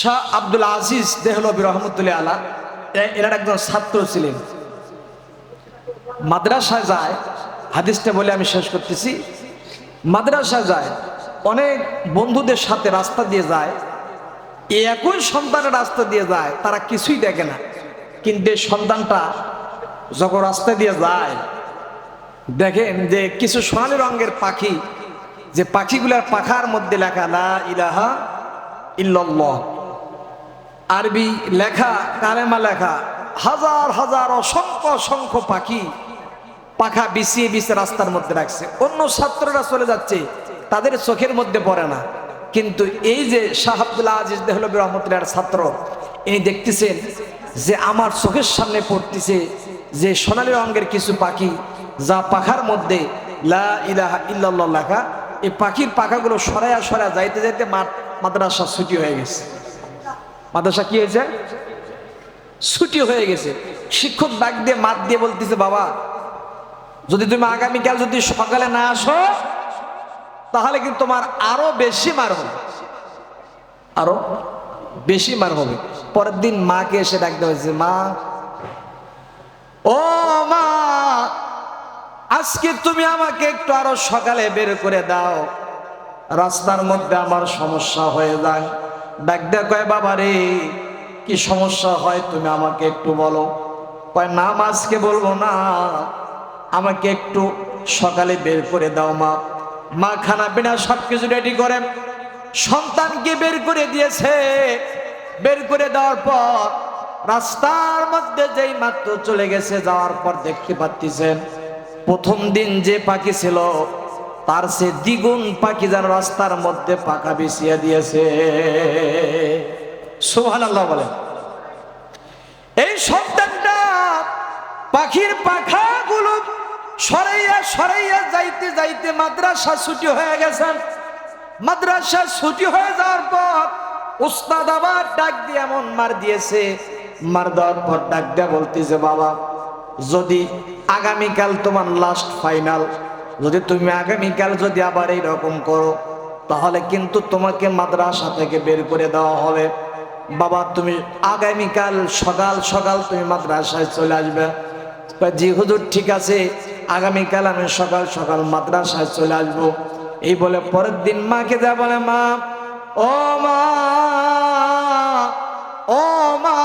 শাহ আব্দুল আজিজ দেহলবী রহমতুল্লাহ আলা এনার একজন ছাত্র ছিলেন। মাদ্রাসায় যায়, হাদিসটা বলে আমি শেষ করতেছি। মাদ্রাসায় যায়, অনেক বন্ধুদের সাথে রাস্তা দিয়ে যায়। একই সন্তানের রাস্তা দিয়ে যায়, তারা কিছুই দেখে না। কিন্তু এই সন্তানটা যখন রাস্তা দিয়ে যায়, দেখেন যে কিছু সোনালি রঙের পাখি, যে পাখিগুলার পাখার মধ্যে লেখা, লা ইলাহা ইল্লাল্লাহ। আরবি লেখা, কালেমা লেখা, হাজার হাজার অসংখ্য অসংখ্য পাখি পাখা বিছিয়ে বিছিয়ে রাস্তার মধ্যে রাখছে। অন্য ছাত্ররা চলে যাচ্ছে, তাদের চোখের মধ্যে পড়ে না। কিন্তু এই যে শাহ আব্দুল্লাহ আজিজ দেহলবী রহমতুল্লাহর ছাত্র, ইনি দেখতেছেন যে আমার চোখের সামনে পড়তেছে যে সোনালী রঙের কিছু পাখি যা পাখার মধ্যে লা ইলাহা ইল্লাল্লাহ লেখা। এই পাখির পাখাগুলো সরায়া সরায়া যাইতে যাইতে মাঠ মাদ্রাসা ছুটি হয়ে গেছে। মাদ্রাসা কি হয়েছে? ছুটি হয়ে গেছে। শিক্ষক ডাক দিয়ে মাত দিয়ে বলতেছে, বাবা, যদি তুমি আগামীকাল যদি সকালে না আসো, তাহলে কিন্তু তোমার আরও বেশি মার হবে। আরও বেশি মার হবে। পরের দিন মাকে এসে ডাকতে হয়েছে, মা, ও মা, আজকে তুমি আমাকে একটু আরও সকালে বের করে দাও। রাস্তার মধ্যে আমার সমস্যা হয়ে যায়। ডাক কয়, বাবা রে, কি সমস্যা হয় তুমি আমাকে একটু বলো। কয় নাম আজকে বলব না। আমাকে একটু সকালে বের করে দাও মা। মা খানা পিনা সব কিছু রেডি করে। সন্তানকে বের করে দিয়েছে। বের করে দেওয়ার পর রাস্তার মধ্যে যেই মাত্র চলে গেছে, যাওয়ার পর দেখতে পাচ্ছেন, প্রথম দিন যে পাখি ছিল তার সে দ্বিগুণ পাখি যেন রাস্তার মধ্যে পাকা বিছিয়ে দিয়েছে। সোহান আল্লাহ বলেন এই সন্তানটা পাখির পাখাগুলো সরাইয়া সরাইয়া যাইতে যাইতে মাদ্রাসা ছুটি হয়ে গেছেন মাদ্রাসা ছুটি হয়ে যাওয়ার পর উস্তাদ আবার ডাক দিয়ে এমন মার দিয়েছে। মার দেওয়ার পর ডাক দেয়া বলতেছে, বাবা, যদি আগামীকাল তোমার লাস্ট ফাইনাল যদি তুমি আগামীকাল যদি আবার এইরকম করো, তাহলে কিন্তু তোমাকে মাদ্রাসা থেকে বের করে দেওয়া হবে। বাবা, তুমি আগামীকাল সকাল সকাল তুমি মাদ্রাসায় চলে আসবে। জি, হুজুর, ঠিক আছে। আগামীকাল আমি সকাল সকাল মাদ্রাসায় চলে আসব। এই বলে পরের দিন মাকে যা বলে, মা, ও মা ও মা,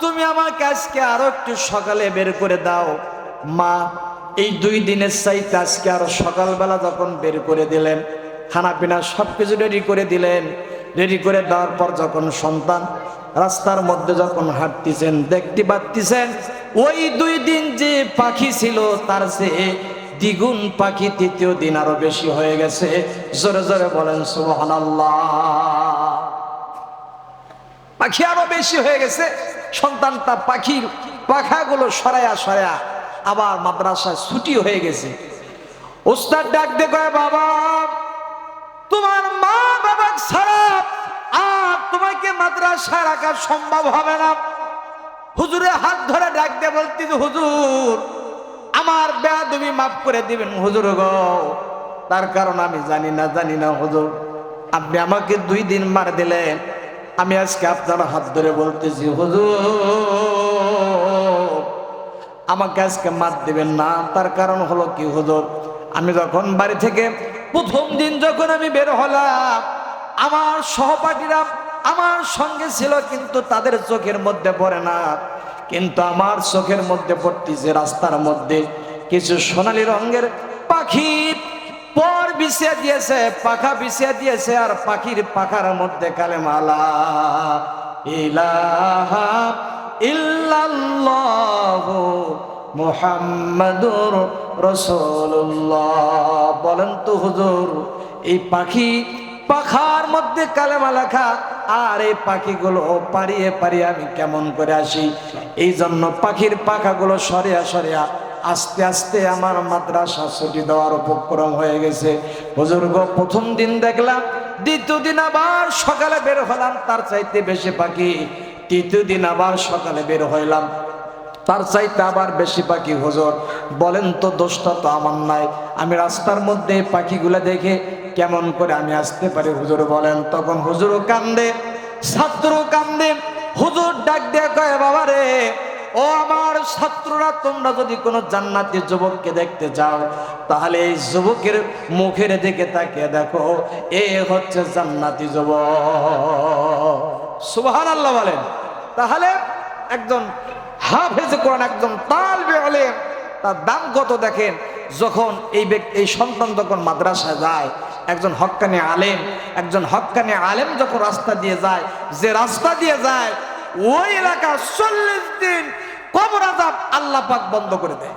তুমি আমাকে আজকে আরও একটু সকালে বের করে দাও। মা এই দুই দিনের চাইতে আজকে আরও সকালবেলা যখন বের করে দিলেন খানা পিনা সব কিছু রেডি করে দিলেন রেডি করে দেওয়ার পর যখন সন্তান রাস্তার মধ্যে যখন হাঁটতেছেন, দেখতে পাচ্ছেন, ওই দুই দিন যে পাখি ছিল তার সে দ্বিগুণ পাখি তৃতীয় দিন আরও বেশি হয়ে গেছে। জোরে জোরে বলেন, সুবহানাল্লাহ। পাখি আরও বেশি হয়ে গেছে। সন্তানটা পাখির পাখাগুলো সরায়া সরায়া আবার মাদ্রাসায় ছুটি হয়ে গেছে। ওস্তাদ ডাক দে কয়, বাবা, তোমার মা বাবা ছাড়া আর তোমাকে মাদ্রাসায় রাখা সম্ভব হবে না। হুজুরে হাত ধরে ডাক দিয়ে বলতে হুজুর, আমার বেয়াদবি মাফ করে দিবেন, হুজুর গো। তার কারণ আমি জানি না জানি না, হুজুর। আপনি আমাকে দুই দিন মার দিলেন। আমি আজকে আপনার হাত ধরে বলতেছি, হুজুর আমাকে আজকে মাত দিবেন না। তার কারণ হলো কি, হুজুর? আমি যখন বাড়ি থেকে প্রথম দিন যখন আমি বের হলাম, আমার সহপাঠীরা আমার সঙ্গে ছিল কিন্তু তাদের চোখের মধ্যে পড়ে না। কিন্তু আমার চোখের মধ্যে পড়তেছে রাস্তার মধ্যে কিছু সোনালী রঙের পাখি। পর বিছিয়ে দিয়েছে, পাখা বিছিয়ে দিয়েছে আর পাখির পাখার মধ্যে কালেমালা। ইলাহা ইল্লাল্লাহু মুহাম্মাদুর রাসূলুল্লাহ। বলেন তো হুজুর, এই পাখি পাখার মধ্যে কালেমা লেখা, আর এই পাখিগুলো পারিয়ে পারিয়ে আমি কেমন করে আসি? এই জন্য পাখির পাখাগুলো সরিয়া সরিয়া আস্তে আস্তে আমার মাদ্রাসা ছুটি দেওয়ার উপক্রম হয়ে গেছে। হুজুর গো, প্রথম দিন দেখলাম, দ্বিতীয় দিন আবার সকালে বের হলাম, তার চাইতে বেশি পাখি তৃতীয় দিন আবার সকালে বের হইলাম। তার চাইতে আবার বেশি পাখি হুজুর। বলেন তো দোষটা তো আমার নাই। আমি রাস্তার মধ্যে পাখিগুলো দেখে কেমন করে আমি আসতে পারি হুজুর বলেন। তখন হুজুরও কান্দে ছাত্র কান্দে। হুজুর ডাক দিয়ে বাবা রে, ও আমার ছাত্ররা, তোমরা যদি কোনো জান্নাতি যুবককে দেখতে চাও তাহলে এই যুবকের মুখের দিকে তাকিয়ে দেখো, এ হচ্ছে জান্নাতি যুবক। সুবহান আল্লাহ বলেন। তাহলে একজন হাফেজ কোরআন, একজন তালবে আলেম, তার দাম কত দেখেন? যখন এই ব্যক্তি এই সন্তান যখন মাদ্রাসায় যায়, একজন হক্কানি আলেম, একজন হক্কানি আলেম যখন রাস্তা দিয়ে যায়, যে রাস্তা দিয়ে যায়, ওই এলাকা চল্লিশ দিন কবর আজাব আল্লাহ পাক বন্ধ করে দেয়।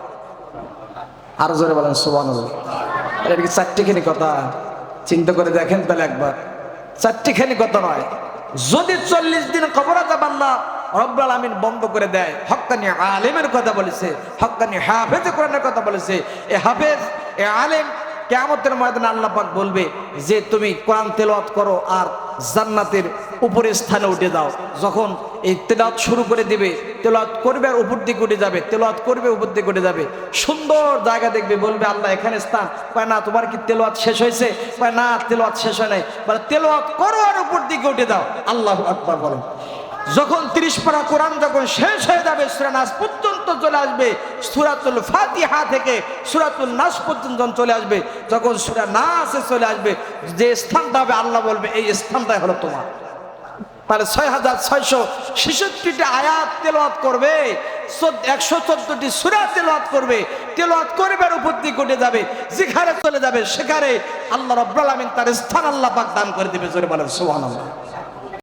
আরও জোরে বলেন সুবান এটা কি চারটিখানি কথা। চিন্তা করে দেখেন তাহলে একবার। চারটিখানি কথা নয়। যদি চল্লিশ দিন কবর আজাব আল্লাহ রব্বাল আমিন বন্ধ করে দেয়, হক্কানি আলেমের কথা বলেছে, হক্কানি হাফেজ কোরআনের কথা বলেছে, এ হাফেজ, এ আলেম কেমতের ময়দানে আল্লাহ বলবে যে তুমি কোরআন তেলত করো আর জান্নাতের উপরের স্থানে উঠে দাও যখন এই তেলাত শুরু করে দিবে, তেলাওয়াত করবে আর উপর দিকে উঠে যাবে, তেলাওয়াত করবে, উপর দিকে উঠে যাবে। সুন্দর জায়গা দেখবে, বলবে, আল্লাহ, এখানে স্থান। কয়, না, তোমার কি তেলাওয়াত শেষ হয়েছে? কয়, না, তেলাওয়াত শেষ হয় নাই। বলে, তেলাওয়াত করো আর উপর দিকে উঠে দাও আল্লাহ আকবার বলো। যখন তিরিশ পারা কোরআন যখন শেষ হয়ে যাবে, সুরা নাস পর্যন্ত চলে আসবে। সুরাতুল ফাতিহা থেকে সুরাতুল নাস পর্যন্ত চলে আসবে। যখন সুরা নাসে চলে আসবে, যে স্থানটা হবে, আল্লাহ বলবে, এই স্থানটাই হলো তোমার। তাহলে ছয় হাজার ছয়শো ছেষট্টিটি আয়াত তেলোয়াত করবে একশো চোদ্দটি সুরা তেলোয়াত করবে। তেলোয়াত করবে আর উপর দিয়ে ঘটে যাবে, যেখানে চলে যাবে সেখানে আল্লাহ রব্বুল আলামিন তার স্থান আল্লাহ পাক দান করে দেবে, জোরে বলেন সুবহানাল্লাহ।